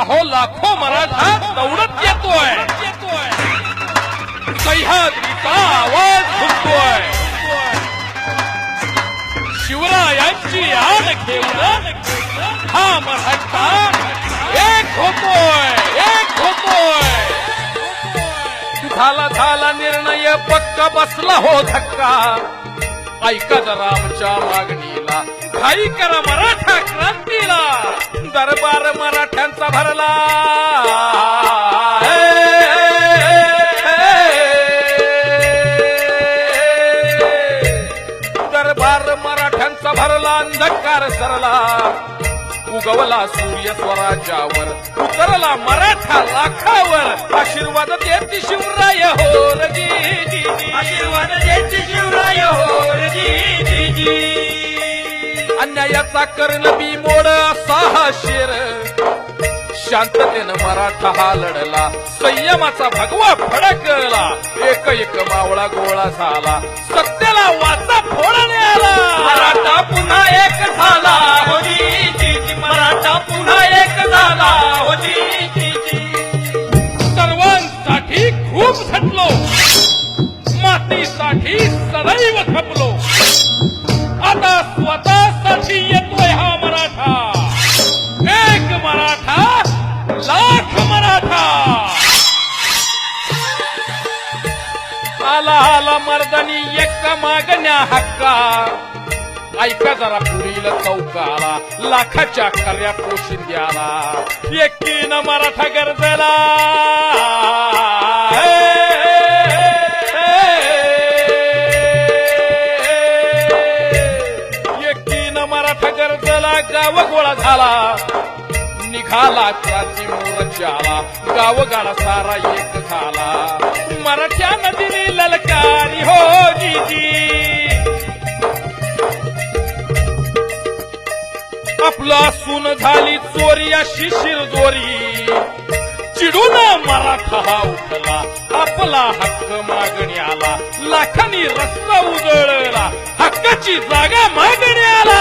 अहो लाखो मराठा दौडत येतोय. सह्याद्रीचा आवाज घुमतोय शिवरायांची आड घेऊन हा मराठा एक होतोय एक होतोय. झाला झाला निर्णय पक्का बसला हो धक्का. ऐका जरा आमच्या मागणीला. काही करा मराठा. मराठ्यांचा भरला. दरबार मराठ्यांचा भरला अंधकार सरला. उगवला सूर्य स्वराज्यावर उतरला मराठा लाखावर. आशीर्वाद देती शिवराय हो रजी जी जी. आशीर्वाद देते शिवराय हो जी जी जी. अन्यायाचा कर्ण बी मोड असा हा शेर. शांततेनं मराठा हा लढला. संयमाचा भगवा फडकला. एक एक मावळा गोळा झाला. सत्याला वाचा फोडा आला मराठा पुन्हा एक झाला. मराठा पुन्हा एक झाला. होती सर्वांसाठी खूप झटलो. मातीसाठी सदैव खपलो आता स्वतःसाठी येतोय हा आला मर्दनी एक मागण्या हक्का. ऐका जरा पुरील चौकाला लाखाच्या खऱ्या पोशिंद्याला. एकीन मराठा गरजेला एकीन मराठा गरजेला गाव गोळा झाला. निघाला त्याची मोर्चाला गावगाडा सारा एक झाला. मराठ्या नदीने ललकारी हो जीजी. आपला सून झाली चोरी अशी शिरदोरी. चिडून मराठा हा उठला आपला हक्क मागण्याला लाखांनी रस्ता उजळला हक्काची जागा मागण्याला